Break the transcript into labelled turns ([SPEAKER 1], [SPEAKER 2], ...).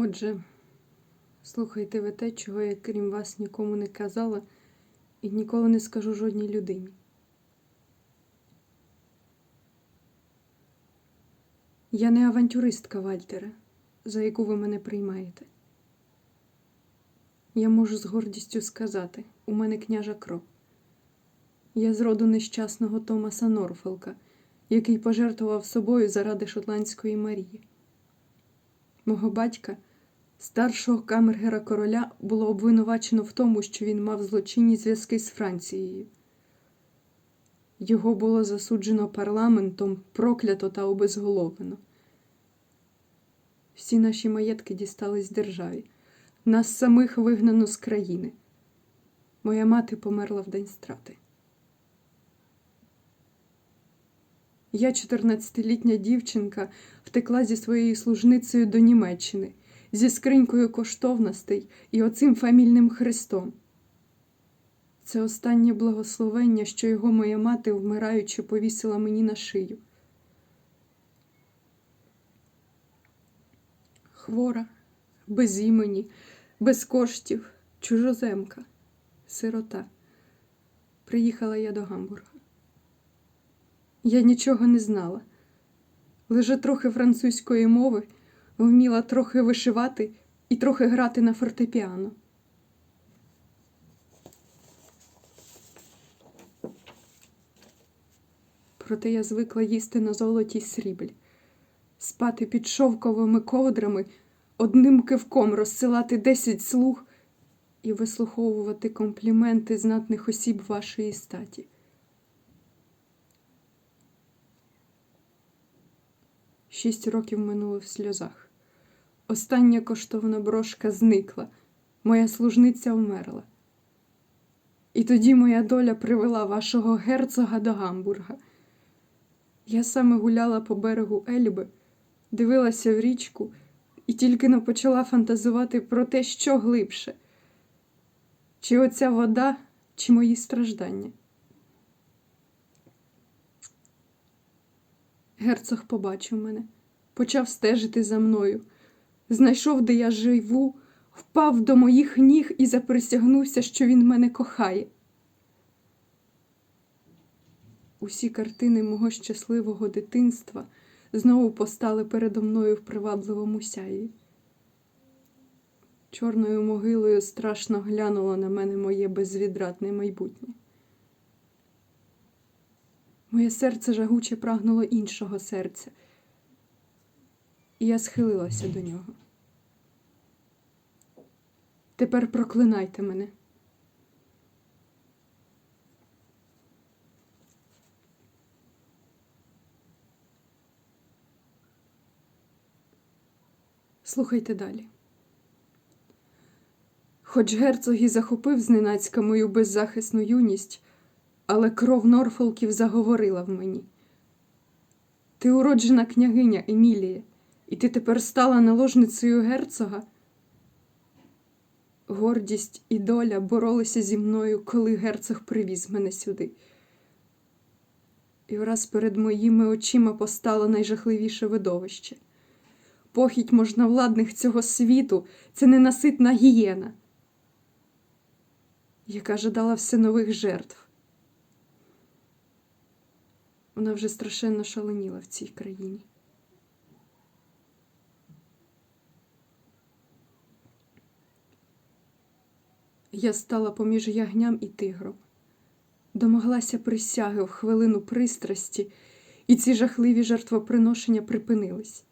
[SPEAKER 1] Отже, слухайте ви те, чого я крім вас нікому не казала і ніколи не скажу жодній людині. Я не авантюристка, Вальтере, за яку ви мене приймаєте. Я можу з гордістю сказати, у мене княжа кров. Я з роду нещасного Томаса Норфолка, який пожертвував собою заради шотландської Марії. Мого батька, старшого камергера короля, було обвинувачено в тому, що він мав злочинні зв'язки з Францією. Його було засуджено парламентом, проклято та обезголовлено. Всі наші маєтки дістались державі. Нас самих вигнано з країни. Моя мати померла в день страти. Я, 14-літня дівчинка, втекла зі своєю служницею до Німеччини, зі скринькою коштовностей і оцим фамільним хрестом. Це останнє благословення, що його моя мати, вмираючи, повісила мені на шию. Хвора, без імені, без коштів, чужоземка, сирота. Приїхала я до Гамбурга. Я нічого не знала. Лише трохи французької мови, вміла трохи вишивати і трохи грати на фортепіано. Проте я звикла їсти на золотій сріблі, спати під шовковими ковдрами, одним кивком розсилати десять слуг і вислуховувати компліменти знатних осіб вашої статі. Шість років минуло в сльозах. Остання коштовна брошка зникла, моя служниця вмерла. І тоді моя доля привела вашого герцога до Гамбурга. Я саме гуляла по берегу Ельби, дивилася в річку і тільки но почала фантазувати про те, що глибше, чи оця вода, чи мої страждання. Герцог побачив мене, почав стежити за мною, знайшов, де я живу, впав до моїх ніг і заприсягнувся, що він мене кохає. Усі картини мого щасливого дитинства знову постали передо мною в привабливому сяї. Чорною могилою страшно глянуло на мене моє безвідратне майбутнє. Моє серце жагуче прагнуло іншого серця, і я схилилася до нього. Тепер проклинайте мене. Слухайте далі. Хоч герцог і захопив зненацька мою беззахисну юність, але кров Норфолків заговорила в мені. Ти уроджена княгиня Емілія, і ти тепер стала наложницею герцога. Гордість і доля боролися зі мною, коли герцог привіз мене сюди. І враз перед моїми очима постало найжахливіше видовище. Похідь можновладних цього світу це ненаситна гієна, яка жадала все нових жертв. Вона вже страшенно шаленіла в цій країні. Я стала поміж ягням і тигром, домоглася присяги в хвилину пристрасті, і ці жахливі жертвоприношення припинились.